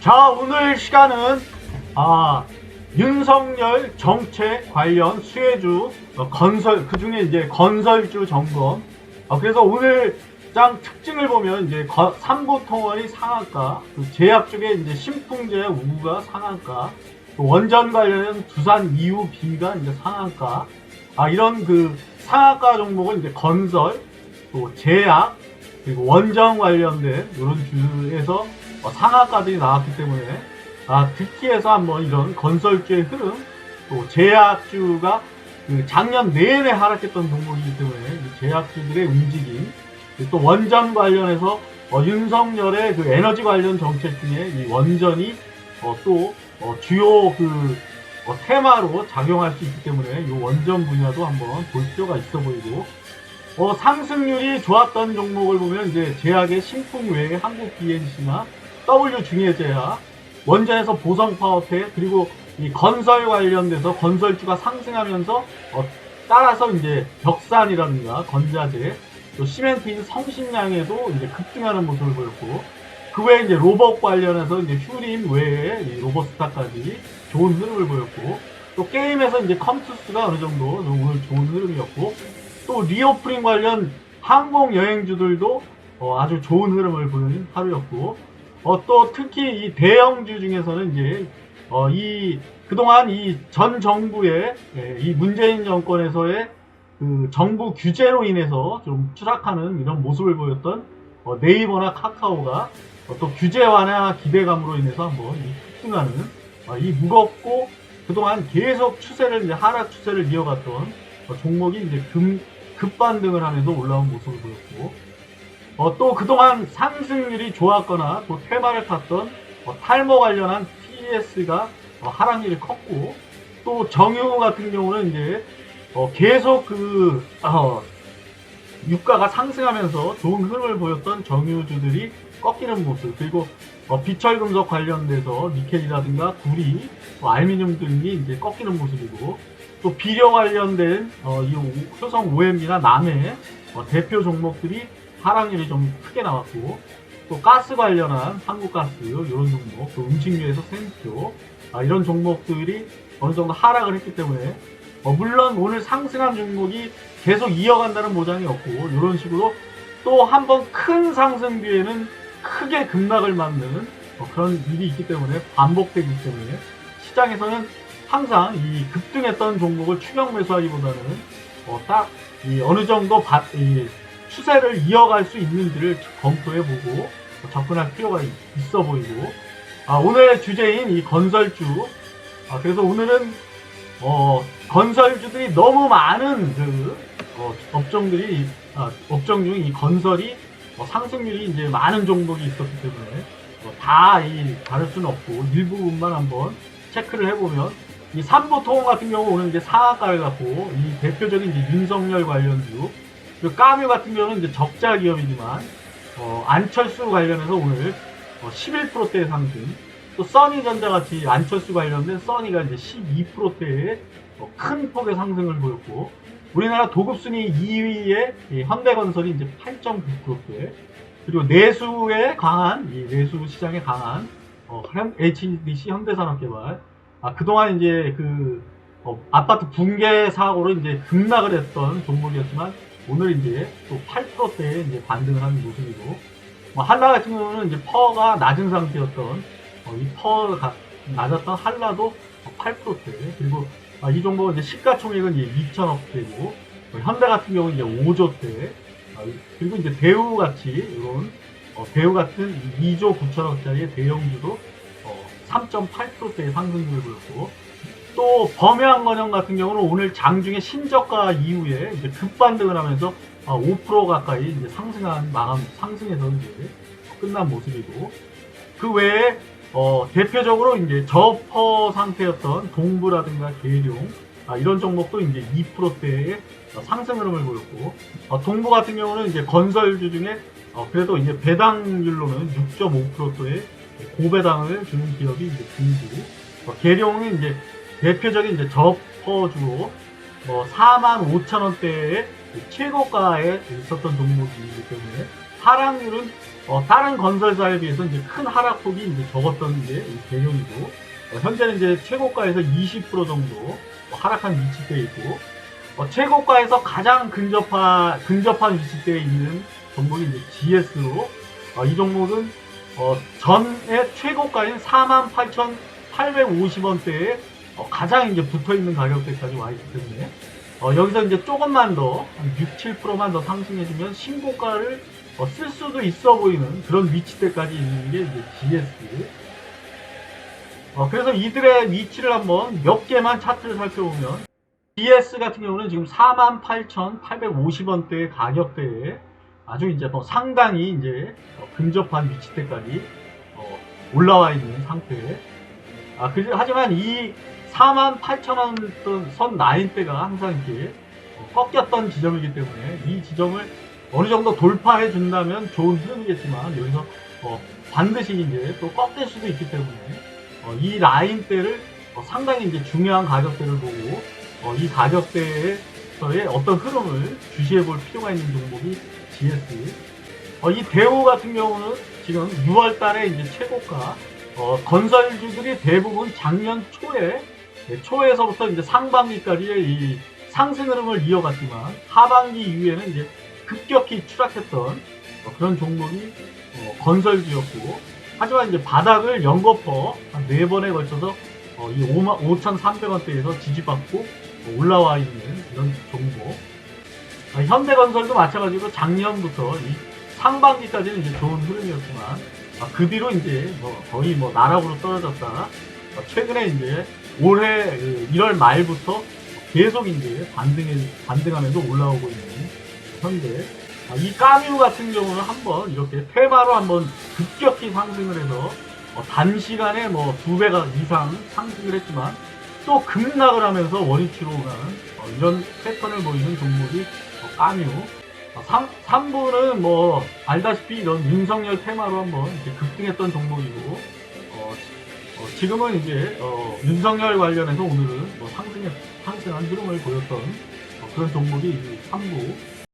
자 오늘 시간은 아 윤석열 정책 관련 수혜주 어, 건설 그 중에 이제 건설주 점검. 어, 그래서 오늘 장 특징을 보면 이제 거- 삼보통원이 상한가 그 제약 쪽에 이제 신풍제약 우가 상한가 또 원전 관련된 두산 이후 B가 이제 상한가. 아 이런 그 상한가 종목은 이제 건설 또 제약 그리고 원전 관련된 이런 주에서 어, 상한가들이 나왔기 때문에 아, 특히해서 한번 이런 건설주의 흐름 또 제약주가 그 작년 내내 하락했던 종목이기 때문에 이 제약주들의 움직임 또 원전 관련해서 어, 윤석열의 그 에너지 관련 정책 중에 이 원전이 어, 또 어, 주요 그 어, 테마로 작용할 수 있기 때문에 이 원전 분야도 한번 볼 필요가 있어 보이고 어, 상승률이 좋았던 종목을 보면 이제 제약의 신풍 외에 한국 BNC나 W 중해제약, 원전에서 보성 파워텍 그리고 이 건설 관련돼서 건설주가 상승하면서 어, 따라서 이제 벽산이라든가 건자재, 또 시멘트인 성신량에도 이제 급등하는 모습을 보였고 그 외에 이제 로봇 관련해서 이제 휴림 외에 이 로봇스타까지 좋은 흐름을 보였고 또 게임에서 이제 컴투스가 어느 정도 오늘 좋은 흐름이었고 또 리오프닝 관련 항공 여행주들도 어, 아주 좋은 흐름을 보이는 하루였고 어, 또 특히 이 대형주 중에서는 이제 어, 이 그동안 이 전 정부의 예, 이 문재인 정권에서의 그 정부 규제로 인해서 좀 추락하는 이런 모습을 보였던 어, 네이버나 카카오가 어, 또 규제 완화 기대감으로 인해서 한번 이 급등하는 어, 이 무겁고 그동안 계속 추세를 이제 하락 추세를 이어갔던 어, 종목이 이제 금, 급반등을 하면서 올라온 모습을 보였고 어, 또 그동안 상승률이 좋았거나 또 테마를 탔던 어, 탈모 관련한 TS가 어, 하락률이 컸고 또 정유 같은 경우는 이제 어, 계속 그 어, 유가가 상승하면서 좋은 흐름을 보였던 정유주들이 꺾이는 모습 그리고 어, 비철 금속 관련돼서 니켈이라든가 구리, 또 알루미늄 등이 이제 꺾이는 모습이고 또 비료 관련된 어, 이 오- 효성 OM이나 남해 어, 대표 종목들이 하락률이 좀 크게 나왔고 또 가스 관련한 한국가스 이런 종목 또 음식료에서 샘표 아, 이런 종목들이 어느 정도 하락을 했기 때문에 어, 물론 오늘 상승한 종목이 계속 이어간다는 보장이 없고 이런 식으로 또 한 번 큰 상승 뒤에는 크게 급락을 맞는 어, 그런 일이 있기 때문에 반복되기 때문에 시장에서는 항상 이 급등했던 종목을 추격 매수하기보다는 어, 딱이 어느 정도 바- 이 추세를 이어갈 수 있는지를 검토해보고 접근할 필요가 있- 있어 보이고. 아, 오늘의 주제인 이 건설주. 아, 그래서 오늘은 어, 건설주들이 너무 많은 그 어, 업종들이 아, 업종 중에 이 건설이 어, 상승률이 이제 많은 종목이 있었기 때문에 어, 다이 다를 수는 없고 일부분만 한번 체크를 해보면 이 삼보통 같은 경우 오늘 이제 상한가를 갖고 이 대표적인 이제 윤석열 관련주 그리고 까뮤 같은 경우는 이제 적자 기업이지만 어, 안철수 관련해서 오늘 어, 11%대 상승. 또 써니전자 같이 안철수 관련된 써니가 이제 12%대의 어, 큰 폭의 상승을 보였고 우리나라 도급순위 2위의 현대건설이 이제 8.9%대 그리고 내수에 강한 이 내수 시장에 강한 어, 현- HDC 현대산업개발. 아 그동안 이제 그 어, 아파트 붕괴 사고로 이제 급락을 했던 종목이었지만 오늘 이제 또 8%대에 이제 반등을 하는 모습이고 뭐 한라 같은 경우는 이제 퍼가 낮은 상태였던 어, 이 퍼가 낮았던 한라도 8%대 그리고 아, 이 종목은 이제 시가총액은 이제 2천억 대고 현대 같은 경우는 이제 5조 대. 아, 그리고 이제 대우 같이 이런 어, 대우 같은 2조 9천억짜리 대형주도 어, 3.8%대의 상승률을 보였고 또 범양건영 같은 경우는 오늘 장중에 신저가 이후에 이제 급반등을 하면서 아, 5% 가까이 이제 상승한 마감 상승해서 이제 끝난 모습이고 그 외에 어, 대표적으로 이제 저퍼 상태였던 동부라든가 계룡 아, 이런 종목도 이제 2%대의 상승 흐름을 보였고 어, 동부 같은 경우는 이제 건설주 중에 어, 그래도 이제 배당률로는 6.5%의 고배당을 주는 기업이 이제 동부. 어, 계룡은 이제 대표적인 이제 저퍼주로 뭐 4만 5천 원대의 최고가에 있었던 종목이기 때문에 하락률은 어, 다른 건설사에 비해서 이제 큰 하락폭이 이제 적었던 게이 배경이고 어, 현재는 이제 최고가에서 20% 정도 어, 하락한 위치대에 있고 어, 최고가에서 가장 근접한 근접한 위치대에 있는 종목이 이제 GS로 어, 이 종목은 어, 전에 최고가인 48,850원대에 어, 가장 이제 붙어 있는 가격대까지 와 있기 때문에 어, 여기서 이제 조금만 더, 한 6, 7%만 더 상승해주면 신고가를 어, 쓸 수도 있어 보이는 그런 위치대까지 있는 게 이제 GS. 어, 그래서 이들의 위치를 한번 몇 개만 차트를 살펴보면 GS 같은 경우는 지금 48,850원대의 가격대에 아주 이제 뭐 상당히 이제 어, 근접한 위치대까지 어, 올라와 있는 상태. 아, 그, 하지만 이 48,000원 선 라인대가 항상 이렇게 어, 꺾였던 지점이기 때문에 이 지점을 어느 정도 돌파해 준다면 좋은 흐름이겠지만 여기서 어, 반드시 이제 또 꺾일 수도 있기 때문에 어, 이 라인대를 어, 상당히 이제 중요한 가격대를 보고 어, 이 가격대에서의 어떤 흐름을 주시해 볼 필요가 있는 종목이 GS. 어, 이 대우 같은 경우는 지금 6월 달에 이제 최고가 어, 건설주들이 대부분 작년 초에 네, 초에서부터 이제 상반기까지의 이 상승 흐름을 이어갔지만 하반기 이후에는 이제 급격히 추락했던 어, 그런 종목이 어, 건설주였고 하지만 이제 바닥을 연거퍼 한 네 번에 걸쳐서 어, 이 5,300원대에서 지지받고 어, 올라와 있는 이런 종목. 아, 현대건설도 마찬가지로 작년부터 이 상반기까지는 이제 좋은 흐름이었지만 아, 그 뒤로 이제 뭐 거의 뭐 나락으로 떨어졌다. 어, 최근에 이제 올해 그 1월 말부터 계속 이제 반등해, 반등하면서 올라오고 있는 현대. 아, 이 까뮤 같은 경우는 한번 이렇게 테마로 한번 급격히 상승을 해서 어, 단시간에 뭐 두 배가 이상 상승을 했지만 또 급락을 하면서 원위치로 가는 어, 이런 패턴을 보이는 종목이 어, 까뮤. 어, 3, 부는 뭐 알다시피 이런 윤석열 테마로 한번 급등했던 종목이고 어, 어, 지금은 이제 어, 윤석열 관련해서 오늘은 뭐 상승 상승한 흐름을 보였던 어, 그런 종목이 3부